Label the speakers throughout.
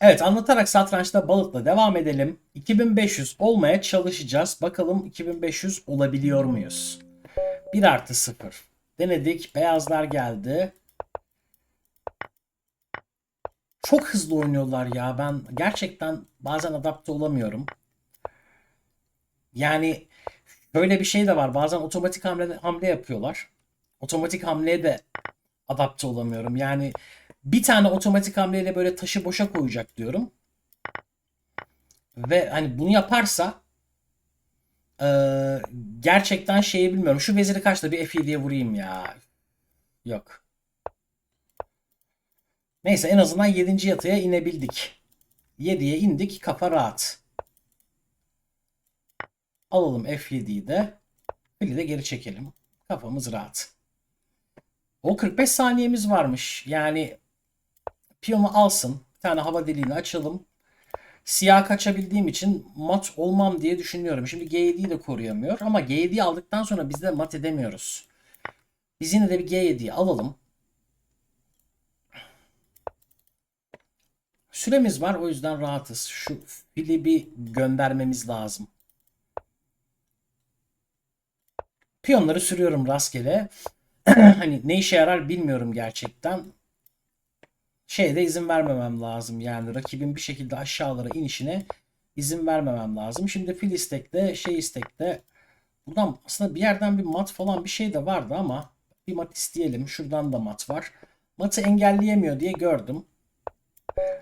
Speaker 1: Evet anlatarak satrançta balıkla devam edelim. 2500 olmaya çalışacağız. Bakalım 2500 olabiliyor muyuz? 1 artı 0. Denedik. Beyazlar geldi. Çok hızlı oynuyorlar ya. Ben gerçekten bazen adapte olamıyorum. Yani böyle bir şey de var. Bazen otomatik hamle, hamle yapıyorlar. Otomatik hamleye de adapte olamıyorum. Yani bir tane otomatik hamleyle böyle taşı boşa koyacak diyorum. Ve hani bunu yaparsa eee, gerçekten şeyi bilmiyorum. Şu veziri kaçta bir F7'ye vurayım ya. Yok. Neyse en azından 7. yatıya inebildik. 7'ye indik kafa rahat. Alalım F7'yi de. Fili de geri çekelim. Kafamız rahat. O 45 saniyemiz varmış. Yani piyonu alsın. Bir tane hava deliğini açalım. Siyah kaçabildiğim için mat olmam diye düşünüyorum. Şimdi G7'yi de koruyamıyor. Ama G7'yi aldıktan sonra biz de mat edemiyoruz. Biz yine de bir G7'yi alalım. Süremiz var o yüzden rahatız. Şu fili bir göndermemiz lazım. Piyonları sürüyorum rastgele. hani ne işe yarar bilmiyorum gerçekten. Şeye de izin vermemem lazım. Yani rakibin bir şekilde aşağılara inişine izin vermemem lazım. Şimdi fil istekte, şey istekte. Buradan aslında bir yerden bir mat falan bir şey de vardı ama bir mat isteyelim. Şuradan da mat var. Matı engelleyemiyor diye gördüm.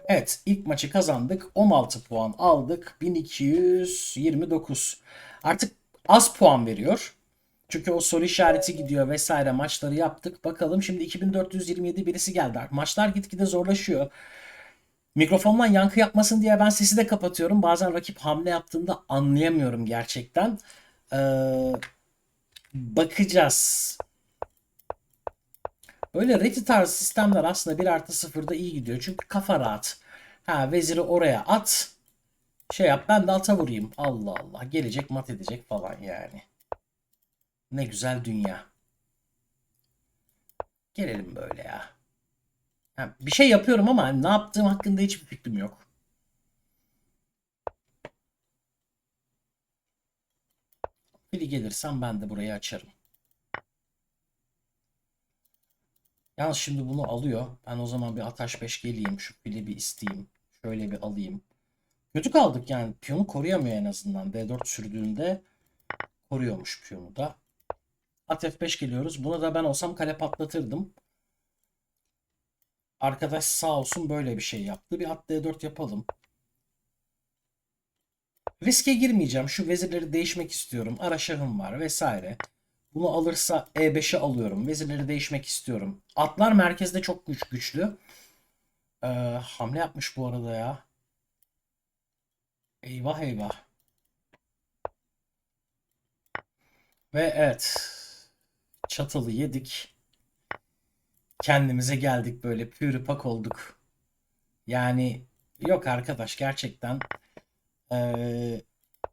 Speaker 1: Evet ilk maçı kazandık. 16 puan aldık. 1229. Artık az puan veriyor. Çünkü o soru işareti gidiyor vesaire maçları yaptık. Bakalım şimdi 2427 birisi geldi. Maçlar gitgide zorlaşıyor. Mikrofondan yankı yapmasın diye ben sesi de kapatıyorum. Bazen rakip hamle yaptığında anlayamıyorum gerçekten. Ee, bakacağız. Böyle reti tarzı sistemler aslında 1 artı 0'da iyi gidiyor. Çünkü kafa rahat. Ha veziri oraya at. Şey yap ben de ata vurayım. Allah Allah. Gelecek mat edecek falan yani. Ne güzel dünya. Gelelim böyle ya. Ha, bir şey yapıyorum ama ne yaptığım hakkında hiçbir fikrim yok. Fili gelirsem ben de burayı açarım. Yalnız şimdi bunu alıyor. Ben o zaman bir ataş 5 geleyim. Şu fili bir isteyeyim. Şöyle bir alayım. Kötü kaldık yani. Piyonu koruyamıyor en azından. D4 sürdüğünde koruyormuş piyonu da. At F5 geliyoruz. Buna da ben olsam kale patlatırdım. Arkadaş sağ olsun böyle bir şey yaptı. Bir at D4 yapalım. Riske girmeyeceğim. Şu vezirleri değişmek istiyorum. Ara şahım var vesaire. Bunu alırsa E5'i alıyorum. Vezirleri değişmek istiyorum. Atlar merkezde çok güç güçlü. Ee, hamle yapmış bu arada ya. Eyvah eyvah. Ve evet. Çatalı yedik. Kendimize geldik böyle pürüpak olduk. Yani yok arkadaş gerçekten ee,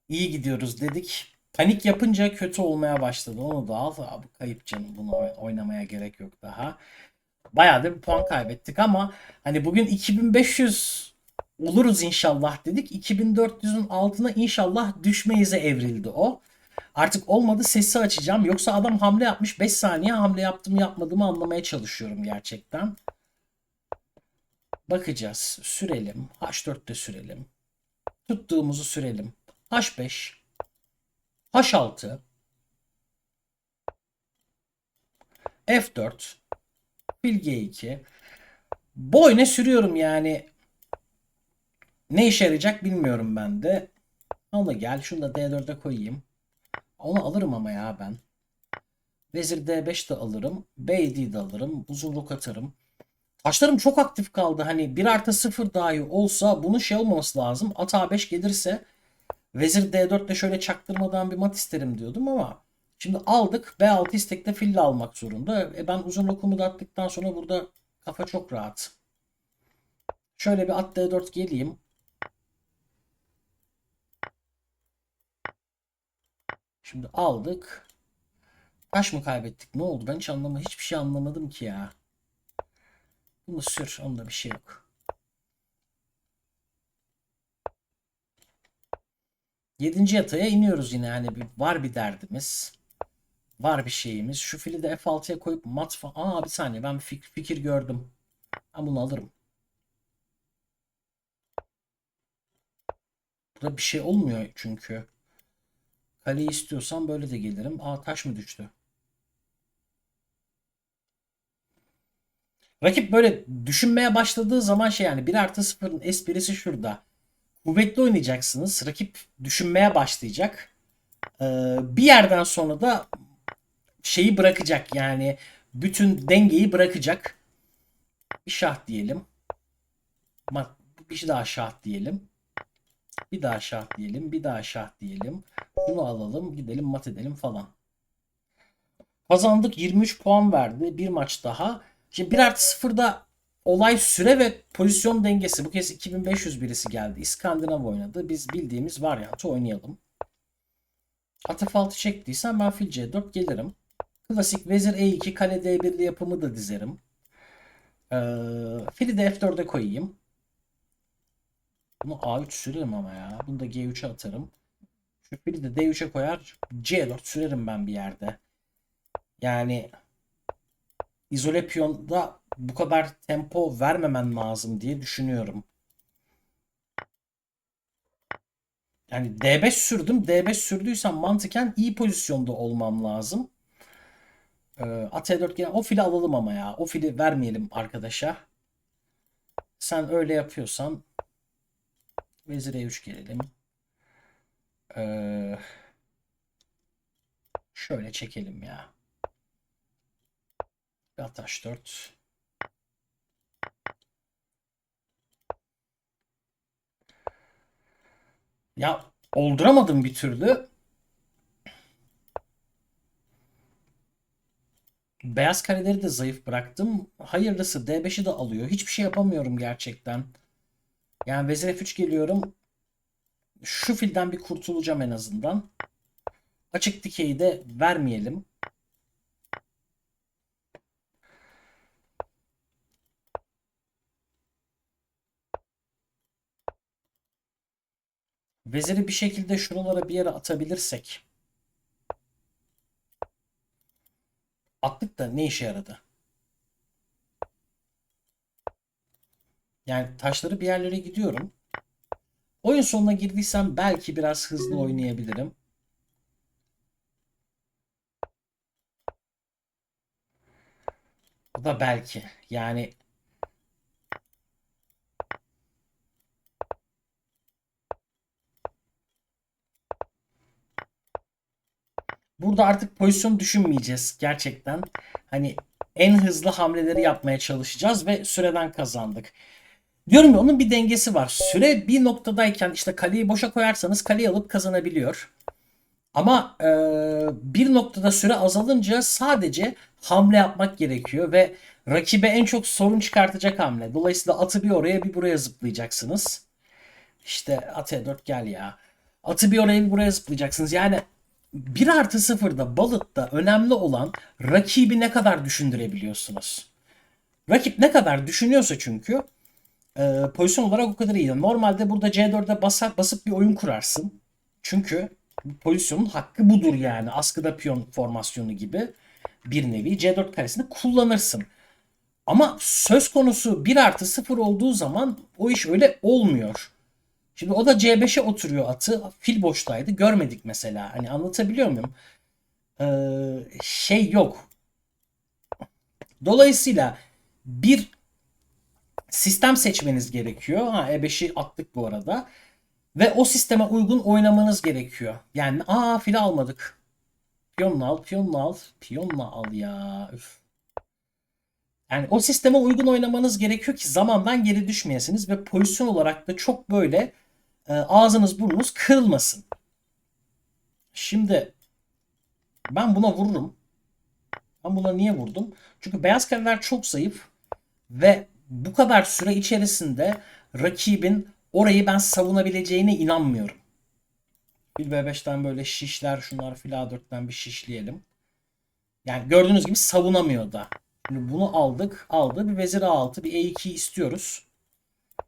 Speaker 1: iyi gidiyoruz dedik. Panik yapınca kötü olmaya başladı. Onu da al. Abi kayıp canım. Bunu oy- oynamaya gerek yok daha. Bayağı da bir puan kaybettik ama hani bugün 2500 oluruz inşallah dedik. 2400'ün altına inşallah düşmeyize evrildi o. Artık olmadı sesi açacağım. Yoksa adam hamle yapmış 5 saniye hamle yaptım yapmadığımı anlamaya çalışıyorum gerçekten. Bakacağız. Sürelim. H4'te sürelim. Tuttuğumuzu sürelim. H5. H6. F4. Fil G2. Bu oyuna sürüyorum yani. Ne işe yarayacak bilmiyorum ben de. Onu gel. Şunu da D4'e koyayım. Onu alırım ama ya ben. Vezir D5 de alırım. B7 de alırım. Uzunluk atarım. Taşlarım çok aktif kaldı. Hani 1 artı 0 dahi olsa bunun şey olmaması lazım. At A5 gelirse Vezir D4'te şöyle çaktırmadan bir mat isterim diyordum ama şimdi aldık. B6 istekte fille almak zorunda. E ben uzun lokumu da attıktan sonra burada kafa çok rahat. Şöyle bir at D4 geleyim. Şimdi aldık. Taş mı kaybettik? Ne oldu? Ben hiç anlama, hiçbir şey anlamadım ki ya. Bunu sür. Onda bir şey yok. 7. yataya iniyoruz yine hani bir, var bir derdimiz. Var bir şeyimiz. Şu fili de F6'ya koyup mat falan. Aa bir saniye ben fikir, fikir gördüm. Ben bunu alırım. Burada bir şey olmuyor çünkü. Kaleyi istiyorsam böyle de gelirim. Aa taş mı düştü? Rakip böyle düşünmeye başladığı zaman şey yani 1 artı 0'ın esprisi şurada. Kuvvetli oynayacaksınız. Rakip düşünmeye başlayacak. Ee, bir yerden sonra da şeyi bırakacak yani bütün dengeyi bırakacak. Bir şah diyelim. Bir şey daha şah diyelim. Bir daha şah diyelim. Bir daha şah diyelim. Bunu alalım. Gidelim mat edelim falan. Kazandık 23 puan verdi. Bir maç daha. Şimdi 1 artı 0'da olay süre ve pozisyon dengesi. Bu kez 2500 birisi geldi. İskandinav oynadı. Biz bildiğimiz varyantı oynayalım. Atı faltı çektiysen ben fil C4 gelirim. Klasik vezir E2 kale D1'li yapımı da dizerim. Ee, fili de F4'e koyayım. Bunu A3 sürerim ama ya. Bunu da G3'e atarım. Şu fili de D3'e koyar. C4 sürerim ben bir yerde. Yani izole piyonda bu kadar tempo vermemen lazım diye düşünüyorum. Yani D5 sürdüm. D5 sürdüysem mantıken iyi pozisyonda olmam lazım. Ee, at E4 gene o fili alalım ama ya. O fili vermeyelim arkadaşa. Sen öyle yapıyorsan Vezir E3 gelelim. Ee, şöyle çekelim ya. At H4. Ya olduramadım bir türlü. Beyaz kareleri de zayıf bıraktım. Hayırlısı D5'i de alıyor. Hiçbir şey yapamıyorum gerçekten. Yani Vezir F3 geliyorum. Şu filden bir kurtulacağım en azından. Açık dikeyi de vermeyelim. Veziri bir şekilde şuralara bir yere atabilirsek. Attık da ne işe yaradı? Yani taşları bir yerlere gidiyorum. Oyun sonuna girdiysem belki biraz hızlı oynayabilirim. O da belki. Yani burada artık pozisyon düşünmeyeceğiz gerçekten. Hani en hızlı hamleleri yapmaya çalışacağız ve süreden kazandık. Diyorum ya onun bir dengesi var. Süre bir noktadayken işte kaleyi boşa koyarsanız kaleyi alıp kazanabiliyor. Ama e, bir noktada süre azalınca sadece hamle yapmak gerekiyor ve rakibe en çok sorun çıkartacak hamle. Dolayısıyla atı bir oraya bir buraya zıplayacaksınız. İşte at E4 gel ya. Atı bir oraya bir buraya zıplayacaksınız. Yani 1 artı 0'da balıkta önemli olan rakibi ne kadar düşündürebiliyorsunuz. Rakip ne kadar düşünüyorsa çünkü e, pozisyon olarak o kadar iyi. Normalde burada C4'e basar, basıp bir oyun kurarsın. Çünkü pozisyonun hakkı budur yani. Askıda piyon formasyonu gibi bir nevi C4 karesini kullanırsın. Ama söz konusu 1 artı 0 olduğu zaman o iş öyle olmuyor. Şimdi o da C5'e oturuyor atı. Fil boştaydı. Görmedik mesela. Hani anlatabiliyor muyum? Ee, şey yok. Dolayısıyla bir sistem seçmeniz gerekiyor. Ha E5'i attık bu arada. Ve o sisteme uygun oynamanız gerekiyor. Yani aa fili almadık. Piyonla al, piyonla al, piyonla al ya. Üf. Yani o sisteme uygun oynamanız gerekiyor ki zamandan geri düşmeyesiniz ve pozisyon olarak da çok böyle e, ağzınız burnunuz kırılmasın. Şimdi ben buna vururum. Ben buna niye vurdum? Çünkü beyaz kareler çok zayıf ve bu kadar süre içerisinde rakibin orayı ben savunabileceğine inanmıyorum. Fil B5'ten böyle şişler şunlar fil A4'ten bir şişleyelim. Yani gördüğünüz gibi savunamıyor da. Şimdi bunu aldık. Aldı. Bir vezir A6 bir E2 istiyoruz.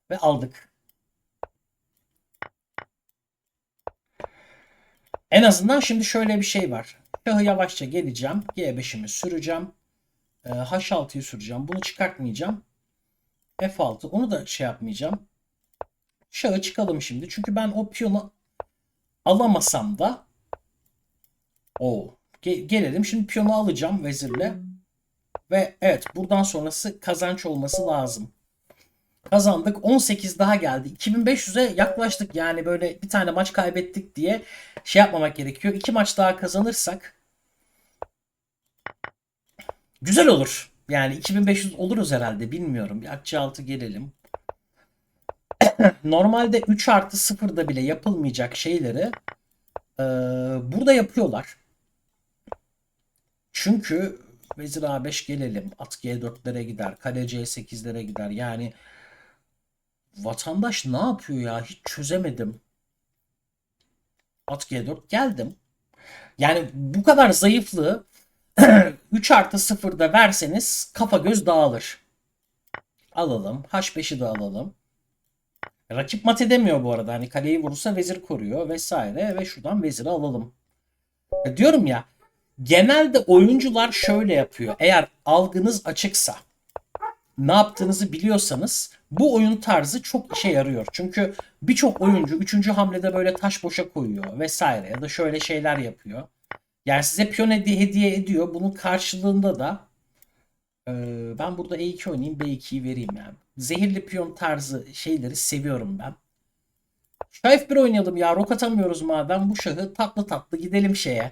Speaker 1: Ve aldık. En azından şimdi şöyle bir şey var. Şahı yavaşça geleceğim. G5'imi süreceğim. Ee, H6'yı süreceğim. Bunu çıkartmayacağım. F6. Onu da şey yapmayacağım. Şahı çıkalım şimdi. Çünkü ben o piyonu alamasam da o gelelim. Şimdi piyonu alacağım vezirle. Ve evet buradan sonrası kazanç olması lazım. Kazandık. 18 daha geldi. 2500'e yaklaştık. Yani böyle bir tane maç kaybettik diye şey yapmamak gerekiyor. İki maç daha kazanırsak güzel olur. Yani 2500 oluruz herhalde. Bilmiyorum. Bir akçe altı gelelim. Normalde 3 artı 0'da bile yapılmayacak şeyleri e, burada yapıyorlar. Çünkü Vezir A5 gelelim. At G4'lere gider. Kale C8'lere gider. Yani vatandaş ne yapıyor ya? Hiç çözemedim. At G4 geldim. Yani bu kadar zayıflığı 3 artı 0'da verseniz kafa göz dağılır. Alalım. H5'i de alalım. Rakip mat edemiyor bu arada. Hani kaleyi vurursa vezir koruyor vesaire ve şuradan veziri alalım. E diyorum ya genelde oyuncular şöyle yapıyor. Eğer algınız açıksa ne yaptığınızı biliyorsanız bu oyun tarzı çok işe yarıyor. Çünkü birçok oyuncu 3. hamlede böyle taş boşa koyuyor vesaire ya da şöyle şeyler yapıyor. Yani size piyon hediye, hediye ediyor. Bunun karşılığında da e, ben burada E2 oynayayım B2'yi vereyim yani. Zehirli piyon tarzı şeyleri seviyorum ben. Şu F1 oynayalım ya. Rok atamıyoruz madem. Bu şahı tatlı tatlı gidelim şeye.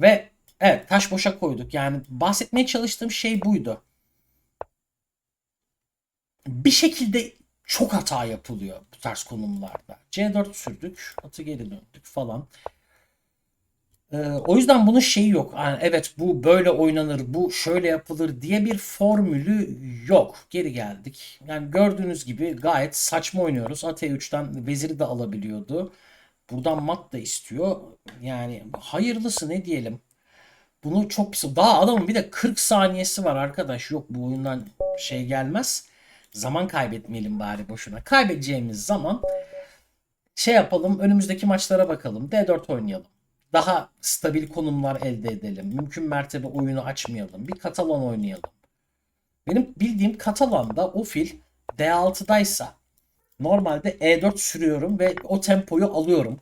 Speaker 1: Ve evet taş boşa koyduk. Yani bahsetmeye çalıştığım şey buydu. Bir şekilde çok hata yapılıyor bu tarz konumlarda. C4 sürdük. Atı geri döndük falan. Ee, o yüzden bunun şeyi yok. Yani evet bu böyle oynanır, bu şöyle yapılır diye bir formülü yok. Geri geldik. Yani gördüğünüz gibi gayet saçma oynuyoruz. At E3'ten veziri de alabiliyordu. Buradan mat da istiyor. Yani hayırlısı ne diyelim. Bunu çok pis. Daha adamın bir de 40 saniyesi var arkadaş. Yok bu oyundan şey gelmez. Zaman kaybetmeyelim bari boşuna. Kaybedeceğimiz zaman şey yapalım. Önümüzdeki maçlara bakalım. D4 oynayalım daha stabil konumlar elde edelim. Mümkün mertebe oyunu açmayalım. Bir Katalan oynayalım. Benim bildiğim Katalan'da o fil D6'daysa normalde E4 sürüyorum ve o tempoyu alıyorum.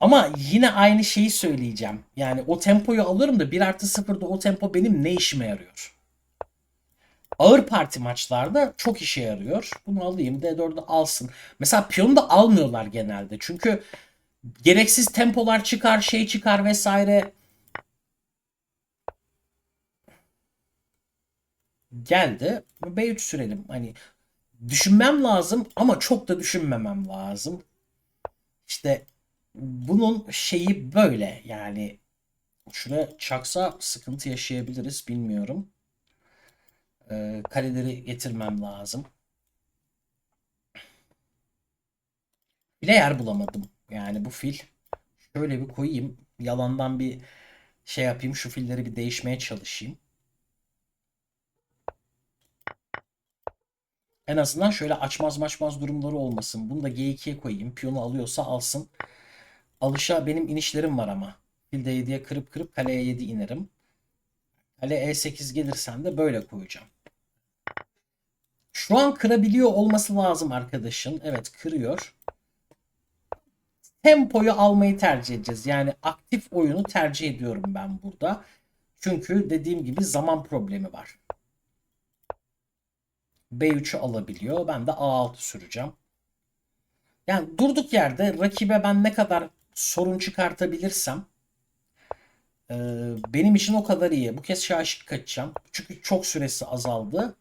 Speaker 1: Ama yine aynı şeyi söyleyeceğim. Yani o tempoyu alıyorum da 1 artı 0'da o tempo benim ne işime yarıyor? Ağır parti maçlarda çok işe yarıyor. Bunu alayım D4'ü alsın. Mesela piyonu da almıyorlar genelde. Çünkü gereksiz tempolar çıkar, şey çıkar vesaire. Geldi. B3 sürelim. Hani düşünmem lazım ama çok da düşünmemem lazım. İşte bunun şeyi böyle yani şuraya çaksa sıkıntı yaşayabiliriz bilmiyorum. Ee, kaleleri getirmem lazım. Bile yer bulamadım. Yani bu fil şöyle bir koyayım. Yalandan bir şey yapayım. Şu filleri bir değişmeye çalışayım. En azından şöyle açmaz maçmaz durumları olmasın. Bunu da G2'ye koyayım. Piyonu alıyorsa alsın. Alışa benim inişlerim var ama. Fil D7'ye kırıp kırıp kaleye 7 inerim. Kale E8 gelirsen de böyle koyacağım. Şu an kırabiliyor olması lazım arkadaşın. Evet kırıyor tempoyu almayı tercih edeceğiz. Yani aktif oyunu tercih ediyorum ben burada. Çünkü dediğim gibi zaman problemi var. B3'ü alabiliyor. Ben de A6 süreceğim. Yani durduk yerde rakibe ben ne kadar sorun çıkartabilirsem e, benim için o kadar iyi. Bu kez şaşık kaçacağım. Çünkü çok süresi azaldı.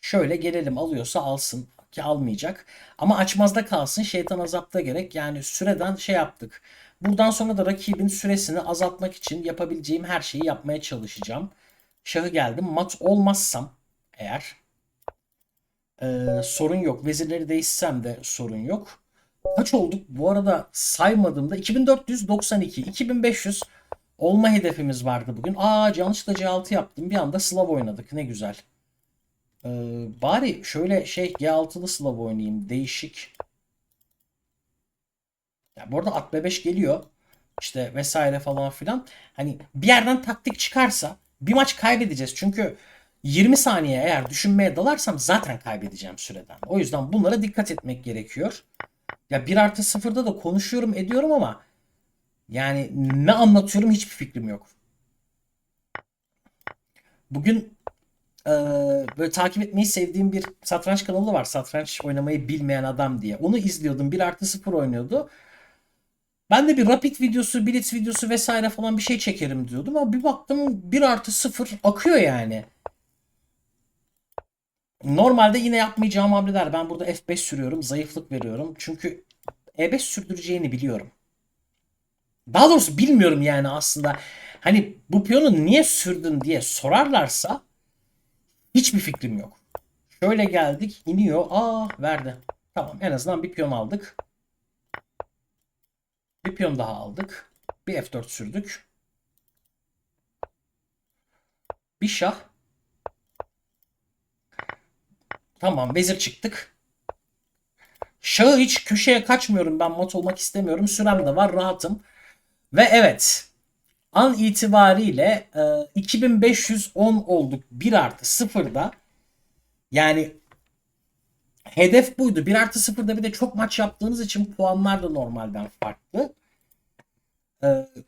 Speaker 1: Şöyle gelelim alıyorsa alsın almayacak. Ama açmazda kalsın şeytan azapta gerek. Yani süreden şey yaptık. Buradan sonra da rakibin süresini azaltmak için yapabileceğim her şeyi yapmaya çalışacağım. Şahı geldim. Mat olmazsam eğer e, sorun yok. Vezirleri değişsem de sorun yok. Kaç olduk? Bu arada saymadığımda 2492, 2500 olma hedefimiz vardı bugün. Aa yanlışlıkla C6 yaptım. Bir anda Slav oynadık. Ne güzel. Ee, bari şöyle şey G6'lı Slav oynayayım. Değişik. Ya bu arada at B5 geliyor. işte vesaire falan filan. Hani bir yerden taktik çıkarsa bir maç kaybedeceğiz. Çünkü 20 saniye eğer düşünmeye dalarsam zaten kaybedeceğim süreden. O yüzden bunlara dikkat etmek gerekiyor. Ya 1 artı 0'da da konuşuyorum ediyorum ama yani ne anlatıyorum hiçbir fikrim yok. Bugün e, böyle takip etmeyi sevdiğim bir satranç kanalı var. Satranç oynamayı bilmeyen adam diye. Onu izliyordum. 1 artı 0 oynuyordu. Ben de bir rapid videosu, blitz videosu vesaire falan bir şey çekerim diyordum. Ama bir baktım 1 artı 0 akıyor yani. Normalde yine yapmayacağım hamleler. Ben burada F5 sürüyorum. Zayıflık veriyorum. Çünkü E5 sürdüreceğini biliyorum. Daha doğrusu bilmiyorum yani aslında. Hani bu piyonu niye sürdün diye sorarlarsa hiçbir fikrim yok. Şöyle geldik. iniyor. Aa verdi. Tamam en azından bir piyon aldık. Bir piyon daha aldık. Bir F4 sürdük. Bir şah. Tamam vezir çıktık. Şahı hiç köşeye kaçmıyorum. Ben mat olmak istemiyorum. Sürem de var. Rahatım. Ve evet. An itibariyle e, 2510 olduk. 1 artı 0'da. Yani hedef buydu. 1 artı 0'da bir de çok maç yaptığınız için puanlar da normalden farklı.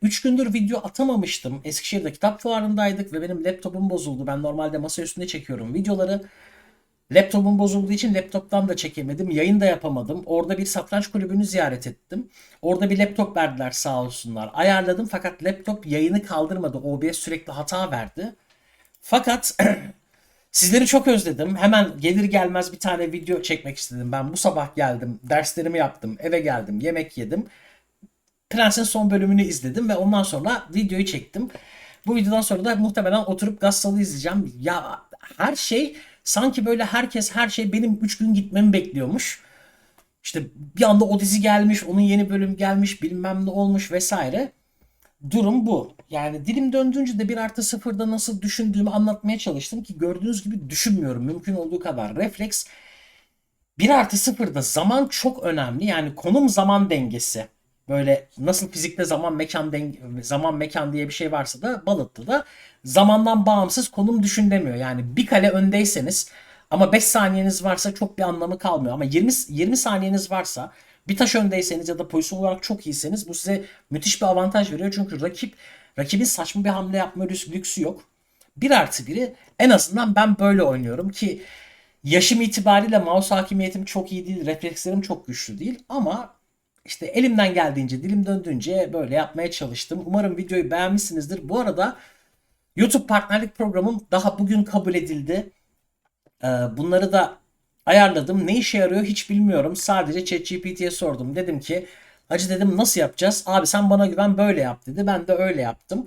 Speaker 1: 3 ee, gündür video atamamıştım. Eskişehir'de kitap fuarındaydık ve benim laptopum bozuldu. Ben normalde masa üstünde çekiyorum videoları. Laptopum bozulduğu için laptoptan da çekemedim. Yayın da yapamadım. Orada bir satranç kulübünü ziyaret ettim. Orada bir laptop verdiler sağ olsunlar. Ayarladım fakat laptop yayını kaldırmadı. OBS sürekli hata verdi. Fakat sizleri çok özledim. Hemen gelir gelmez bir tane video çekmek istedim. Ben bu sabah geldim. Derslerimi yaptım. Eve geldim. Yemek yedim. Prens'in son bölümünü izledim ve ondan sonra videoyu çektim. Bu videodan sonra da muhtemelen oturup Gassal'ı izleyeceğim. Ya her şey sanki böyle herkes her şey benim 3 gün gitmemi bekliyormuş. İşte bir anda o dizi gelmiş, onun yeni bölüm gelmiş, bilmem ne olmuş vesaire. Durum bu. Yani dilim döndüğünce de 1 artı 0'da nasıl düşündüğümü anlatmaya çalıştım ki gördüğünüz gibi düşünmüyorum. Mümkün olduğu kadar refleks. 1 artı 0'da zaman çok önemli. Yani konum zaman dengesi böyle nasıl fizikte zaman mekan denge, zaman mekan diye bir şey varsa da Balıt'ta da zamandan bağımsız konum düşün demiyor. Yani bir kale öndeyseniz ama 5 saniyeniz varsa çok bir anlamı kalmıyor. Ama 20 20 saniyeniz varsa bir taş öndeyseniz ya da pozisyon olarak çok iyiyseniz bu size müthiş bir avantaj veriyor. Çünkü rakip rakibin saçma bir hamle yapma lüksü yok. Bir artı biri en azından ben böyle oynuyorum ki yaşım itibariyle mouse hakimiyetim çok iyi değil, reflekslerim çok güçlü değil ama işte elimden geldiğince, dilim döndüğünce böyle yapmaya çalıştım. Umarım videoyu beğenmişsinizdir. Bu arada YouTube partnerlik programım daha bugün kabul edildi. Ee, bunları da ayarladım. Ne işe yarıyor hiç bilmiyorum. Sadece ChatGPT'ye sordum. Dedim ki Hacı dedim nasıl yapacağız? Abi sen bana güven böyle yap dedi. Ben de öyle yaptım.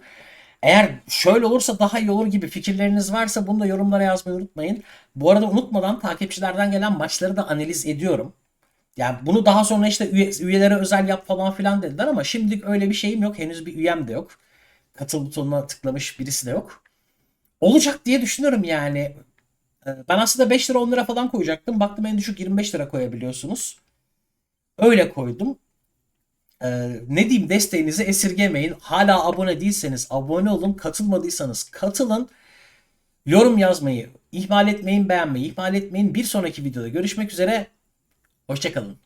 Speaker 1: Eğer şöyle olursa daha iyi olur gibi fikirleriniz varsa bunu da yorumlara yazmayı unutmayın. Bu arada unutmadan takipçilerden gelen maçları da analiz ediyorum. Yani bunu daha sonra işte üye, üyelere özel yap falan filan dediler ama şimdilik öyle bir şeyim yok. Henüz bir üyem de yok. Katıl butonuna tıklamış birisi de yok. Olacak diye düşünüyorum yani. Ee, ben aslında 5 lira 10 lira falan koyacaktım. Baktım en düşük 25 lira koyabiliyorsunuz. Öyle koydum. Ee, ne diyeyim desteğinizi esirgemeyin. Hala abone değilseniz abone olun. Katılmadıysanız katılın. Yorum yazmayı ihmal etmeyin, beğenmeyi ihmal etmeyin. Bir sonraki videoda görüşmek üzere. Hoşçakalın.